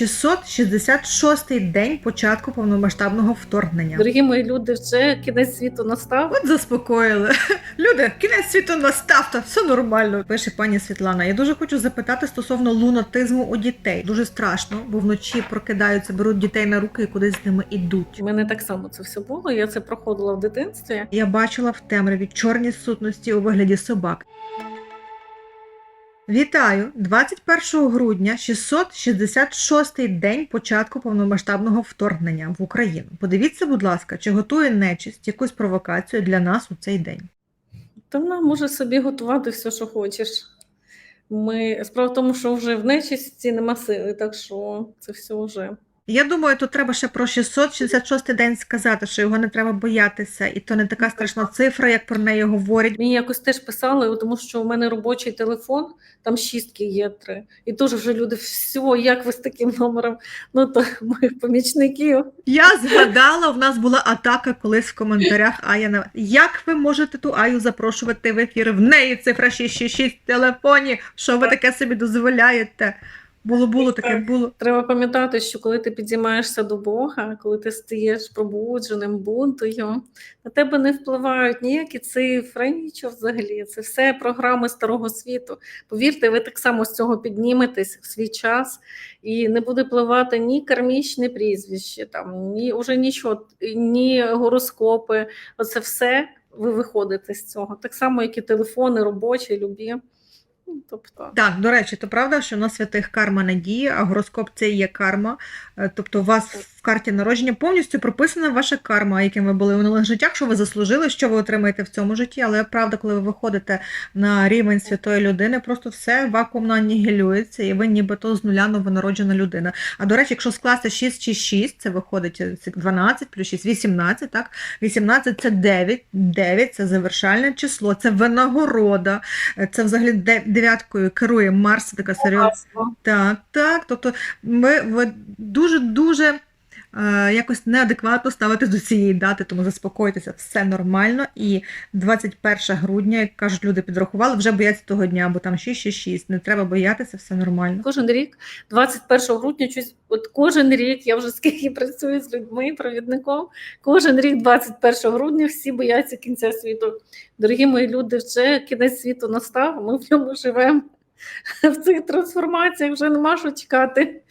666-й день початку повномасштабного вторгнення. Дорогі мої люди, вже кінець світу настав. От заспокоїли. Люди, кінець світу настав, та все нормально. Пише пані Світлана. Я дуже хочу запитати стосовно лунатизму у дітей. Дуже страшно, бо вночі прокидаються, беруть дітей на руки і кудись з ними ідуть. У мене так само це все було. Я це проходила в дитинстві. Я бачила в темряві чорні сутності у вигляді собак. Вітаю! 21 грудня 666-й день початку повномасштабного вторгнення в Україну. Подивіться, будь ласка, чи готує нечисть якусь провокацію для нас у цей день. Та вона може собі готувати все, що хочеш. Ми справа в тому, що вже в нечисті нема сили, так що це все вже. Я думаю, тут треба ще про 666 день сказати, що його не треба боятися, і то не така страшна цифра, як про неї говорять. Мені якось теж писали, тому що у мене робочий телефон, там шістки є три. І теж вже люди, все, як ви з таким номером? Ну то моїх помічників. Я згадала, в нас була атака колись в коментарях. Ая на як ви можете ту Аю запрошувати в ефір? В неї цифра 666 в телефоні. Що ви таке собі дозволяєте? Було, було таке було. Треба пам'ятати, що коли ти підіймаєшся до Бога, коли ти стаєш пробудженим бунтою, на тебе не впливають ніякі цифри, нічого взагалі. Це все програми старого світу. Повірте, ви так само з цього підніметесь в свій час, і не буде впливати ні кармічне прізвище, там ні уже нічого, ні гороскопи. Оце все ви виходите з цього. Так само, як і телефони, робочі, любі. Ну, Тобто, Так, до речі, то правда, що на святих карма надія, а гороскоп це і є карма. Е, Тобто, у вас в карті народження повністю прописана ваша карма, яким ви були у минулих життях, що ви заслужили, що ви отримаєте в цьому житті. Але правда, коли ви виходите на рівень святої людини, просто все вакуумно анігілюється, і ви нібито з нуля новонароджена людина. А до речі, якщо скласти 6 чи 6, це виходить е, це 12 плюс 6, 18, так? 18 це 9, 9 це завершальне число, це винагорода, е, це взагалі дев'яткою керує Марс, така серйозна. Так, так. Тобто ви, ви дуже-дуже е, якось неадекватно ставитесь до цієї дати, тому заспокойтеся, все нормально. І 21 грудня, як кажуть, люди підрахували, вже бояться того дня, бо там 666. Не треба боятися, все нормально. Кожен рік, 21 грудня, щось, от кожен рік, я вже скільки працюю з людьми, провідником, кожен рік, 21 грудня, всі бояться кінця світу. Дорогі мої люди, вже кінець світу настав, ми в ньому живемо. В цих трансформаціях вже нема що чекати.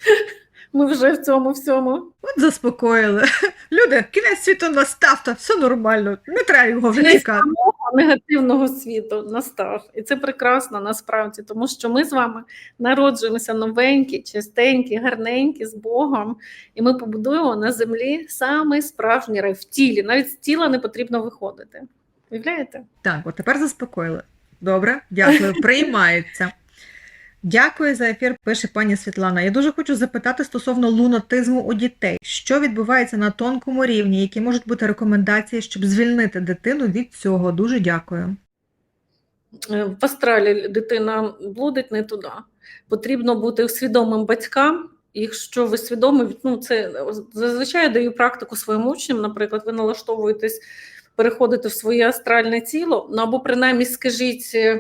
Ми вже в цьому всьому. От заспокоїли. Люди, кінець світу настав, та все нормально. Не треба його вже чекати. негативного світу настав. І це прекрасно насправді, тому що ми з вами народжуємося новенькі, чистенькі, гарненькі з Богом, і ми побудуємо на землі самий справжній рай в тілі. Навіть з тіла не потрібно виходити. Уявляєте? Так, от тепер заспокоїли. Добре, дякую. Приймається. Дякую за ефір, пише пані Світлана. Я дуже хочу запитати стосовно лунатизму у дітей. Що відбувається на тонкому рівні, які можуть бути рекомендації, щоб звільнити дитину від цього? Дуже дякую. Е, В астралі дитина блудить не туди. Потрібно бути свідомим батькам. Якщо ви свідомі, ну це зазвичай я даю практику своїм учням. Наприклад, ви налаштовуєтесь переходити в своє астральне тіло, ну або принаймні скажіть, е,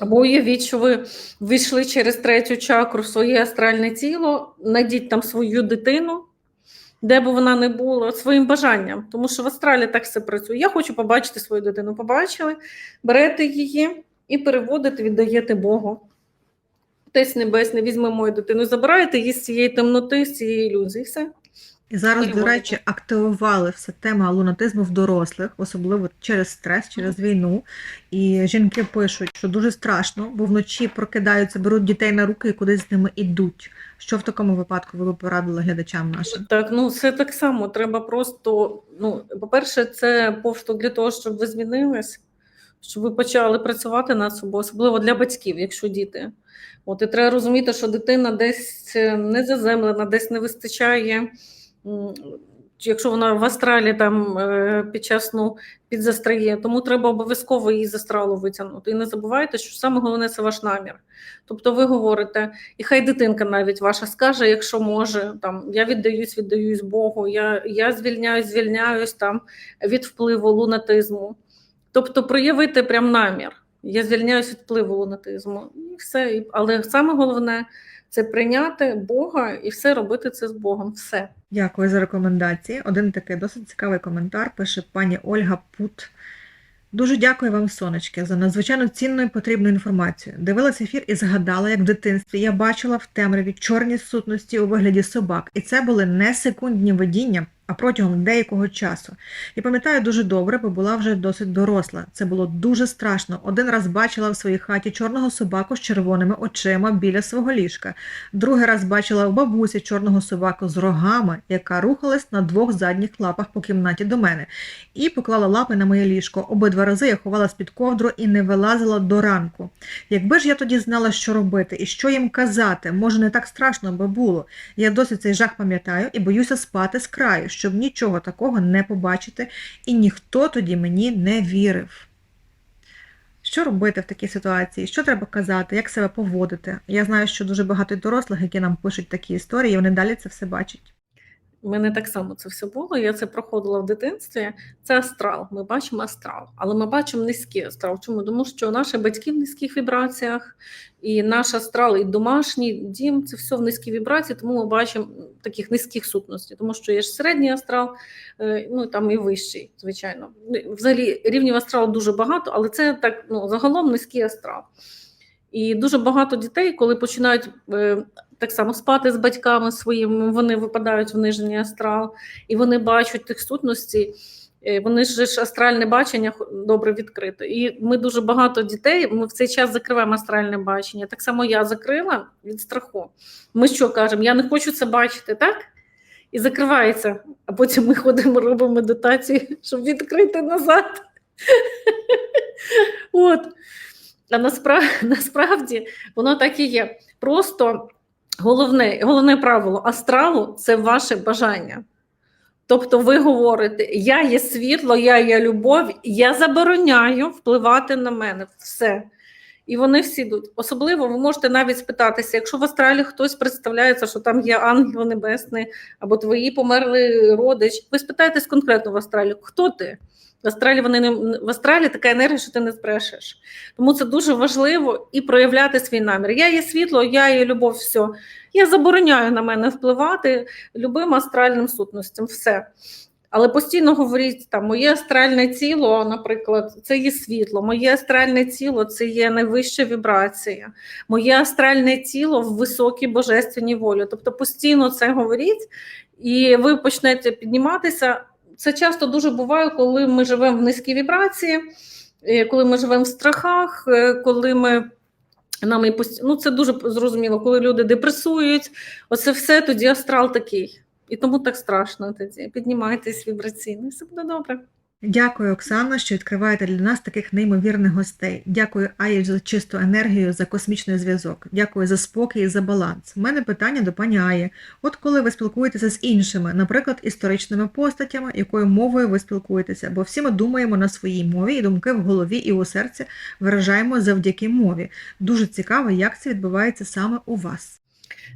або уявіть, що ви війшли через третю чакру в своє астральне тіло, найдіть там свою дитину, де б вона не була, своїм бажанням. Тому що в астралі так все працює. Я хочу побачити свою дитину. Побачили, берете її і переводите, віддаєте Богу. Отець Небесний, візьме мою дитину, забираєте її з цієї темноти, з цієї ілюзії. Все. І зараз, до речі, активували все тема лунатизму в дорослих, особливо через стрес, через війну. І жінки пишуть, що дуже страшно, бо вночі прокидаються, беруть дітей на руки і кудись з ними ідуть. Що в такому випадку ви б порадили глядачам нашим? Так, ну це так само. Треба просто, ну, по-перше, це поштовх для того, щоб ви змінились, щоб ви почали працювати над собою, особливо для батьків, якщо діти. От і треба розуміти, що дитина десь е, не заземлена, десь не вистачає. Якщо вона в астралі там е, під час сну підзастрає, тому треба обов'язково її з астралу витягнути. І не забувайте, що саме головне це ваш намір. Тобто ви говорите, і хай дитинка навіть ваша скаже, якщо може, там я віддаюсь, віддаюсь Богу, я, я звільняюсь, звільняюсь там від впливу лунатизму. Тобто проявити прям намір. Я звільняюсь від впливу лунатизму. І все. Але саме головне Це прийняти Бога і все робити це з Богом. Все. Дякую за рекомендації. Один такий досить цікавий коментар пише пані Ольга Пут. Дуже дякую вам, сонечки, за надзвичайно цінну і потрібну інформацію. Дивилася ефір і згадала, як в дитинстві я бачила в темряві чорні сутності у вигляді собак, і це були не секундні видіння, а протягом деякого часу. Я пам'ятаю дуже добре, бо була вже досить доросла. Це було дуже страшно. Один раз бачила в своїй хаті чорного собаку з червоними очима біля свого ліжка. Другий раз бачила у бабусі чорного собаку з рогами, яка рухалась на двох задніх лапах по кімнаті до мене, і поклала лапи на моє ліжко. Обидва рази я ховалась під ковдру і не вилазила до ранку. Якби ж я тоді знала, що робити і що їм казати, може не так страшно би було. Я досі цей жах пам'ятаю і боюся спати з краю, щоб нічого такого не побачити, і ніхто тоді мені не вірив. Що робити в такій ситуації? Що треба казати, як себе поводити? Я знаю, що дуже багато дорослих, які нам пишуть такі історії, і вони далі це все бачать. У мене так само це все було. Я це проходила в дитинстві. Це астрал. Ми бачимо астрал, але ми бачимо низький астрал. Чому? Тому що наші батьки в низьких вібраціях, і наш астрал, і домашній дім це все в низькій вібрації, тому ми бачимо таких низьких сутностей, тому що є ж середній астрал, е, ну там і вищий, звичайно. Взагалі рівнів астралу дуже багато, але це так ну, загалом низький астрал. І дуже багато дітей, коли починають е, так само спати з батьками своїми, вони випадають в нижній астрал, і вони бачать тих сутностей. Е, Вони ж астральне бачення добре відкрите. І ми дуже багато дітей. Ми в цей час закриваємо астральне бачення. Так само я закрила від страху. Ми що кажемо? Я не хочу це бачити, так? І закривається. А потім ми ходимо, робимо медитації, щоб відкрити назад. От. А насправді, насправді воно так і є. Просто головне, головне правило астралу це ваше бажання. Тобто ви говорите, я є світло, я є любов, я забороняю впливати на мене. Все. І вони всі йдуть. Особливо ви можете навіть спитатися, якщо в Астралі хтось представляється, що там є ангел небесний, або твої померли родич, ви спитаєтесь конкретно в Астралі, хто ти? В Астралі вони не в Астралі така енергія, що ти не збрешеш. Тому це дуже важливо і проявляти свій намір. Я є світло, я є любов, все. Я забороняю на мене впливати любим астральним сутностям. Все. Але постійно говоріть там моє астральне тіло, наприклад, це є світло, моє астральне тіло це є найвища вібрація, моє астральне тіло в високій божественній волі. Тобто постійно це говоріть, і ви почнете підніматися. Це часто дуже буває, коли ми живемо в низькій вібрації, е, коли ми живемо в страхах, е, коли ми. Нам і пост... ну, це дуже зрозуміло, коли люди депресують, оце все тоді астрал такий. І тому так страшно тоді. Піднімайтесь вібраційно, все буде добре. Дякую, Оксана, що відкриваєте для нас таких неймовірних гостей. Дякую, Аї, за чисту енергію, за космічний зв'язок. Дякую за спокій і за баланс. У мене питання до пані Аї. От коли ви спілкуєтеся з іншими, наприклад, історичними постатями, якою мовою ви спілкуєтеся, бо всі ми думаємо на своїй мові, і думки в голові і у серці виражаємо завдяки мові. Дуже цікаво, як це відбувається саме у вас.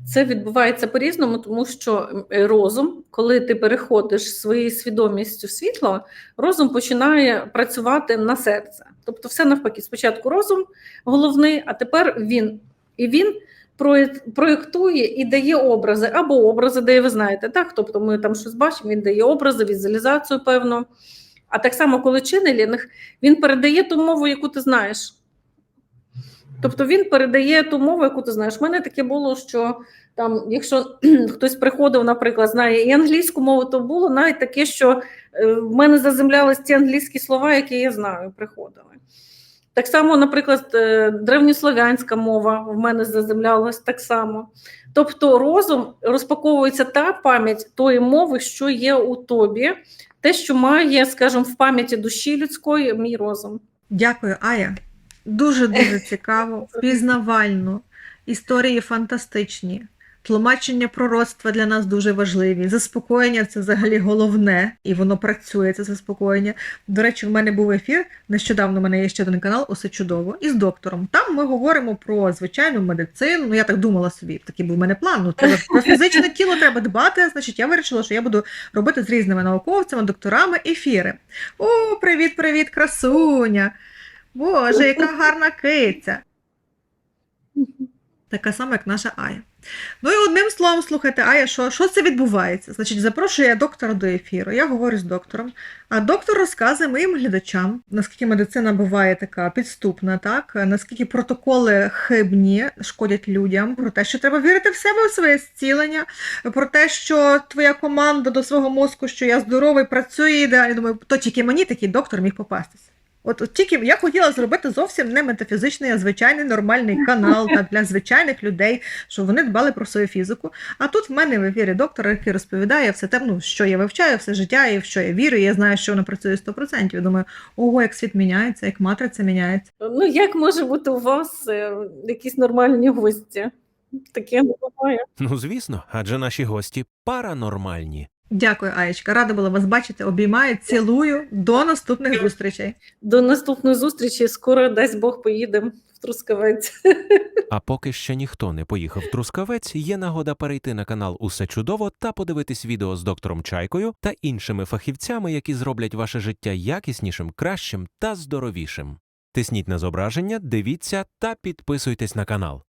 Це відбувається по-різному, тому що е, розум, коли ти переходиш своєю свідомістю в світло, розум починає працювати на серце. Тобто, все навпаки, спочатку розум головний, а тепер він. І він проєктує і дає образи, або образи дає, ви знаєте, так? Тобто ми там щось бачимо, він дає образи, візуалізацію певну. А так само, коли чинелінг, він передає ту мову, яку ти знаєш. Тобто він передає ту мову, яку ти знаєш. У мене таке було, що там, якщо хтось приходив, наприклад, знає і англійську мову, то було навіть таке, що е, в мене заземлялись ті англійські слова, які я знаю, приходили. Так само, наприклад, е, древньослов'янська мова в мене заземлялась так само. Тобто розум розпаковується та пам'ять тої мови, що є у тобі, те, що має, скажімо, в пам'яті душі людської, мій розум. Дякую, Ая. Дуже дуже цікаво, пізнавально. Історії фантастичні. Тлумачення пророцтва для нас дуже важливі. Заспокоєння це взагалі головне, і воно працює, це заспокоєння. До речі, в мене був ефір. Нещодавно в мене є ще один канал, усе чудово, із доктором. Там ми говоримо про звичайну медицину. Ну, я так думала собі, такий був у мене план. Ну, треба про фізичне тіло треба дбати. Значить, я вирішила, що я буду робити з різними науковцями, докторами ефіри. О, привіт, привіт, красуня! Боже, яка гарна киця. Така сама, як наша Ая. Ну і одним словом, слухайте, а я що, що це відбувається? Значить, запрошую я доктора до ефіру, я говорю з доктором, а доктор розказує моїм глядачам, наскільки медицина буває така підступна, так наскільки протоколи хибні шкодять людям, про те, що треба вірити в себе в своє зцілення, про те, що твоя команда до свого мозку, що я здоровий, працює ідеально. Думаю, то тільки мені такий доктор міг попастися. От, от тільки я хотіла зробити зовсім не метафізичний, а звичайний нормальний канал так, для звичайних людей, щоб вони дбали про свою фізику. А тут в мене в ефірі доктор, який розповідає все те, ну, що я вивчаю, все життя, і в що я вірю, і я знаю, що воно працює 100%. Я думаю, ого, як світ міняється, як матриця міняється. Ну, як може бути у вас е, якісь нормальні гості? Таке не буває. Ну, звісно, адже наші гості паранормальні. Дякую, Аєчка. Рада була вас бачити. Обіймаю, цілую. До наступних зустрічей. До наступної зустрічі. Скоро дасть Бог поїдемо в Трускавець. А поки ще ніхто не поїхав в Трускавець, є нагода перейти на канал Усе чудово та подивитись відео з доктором Чайкою та іншими фахівцями, які зроблять ваше життя якіснішим, кращим та здоровішим. Тисніть на зображення, дивіться та підписуйтесь на канал.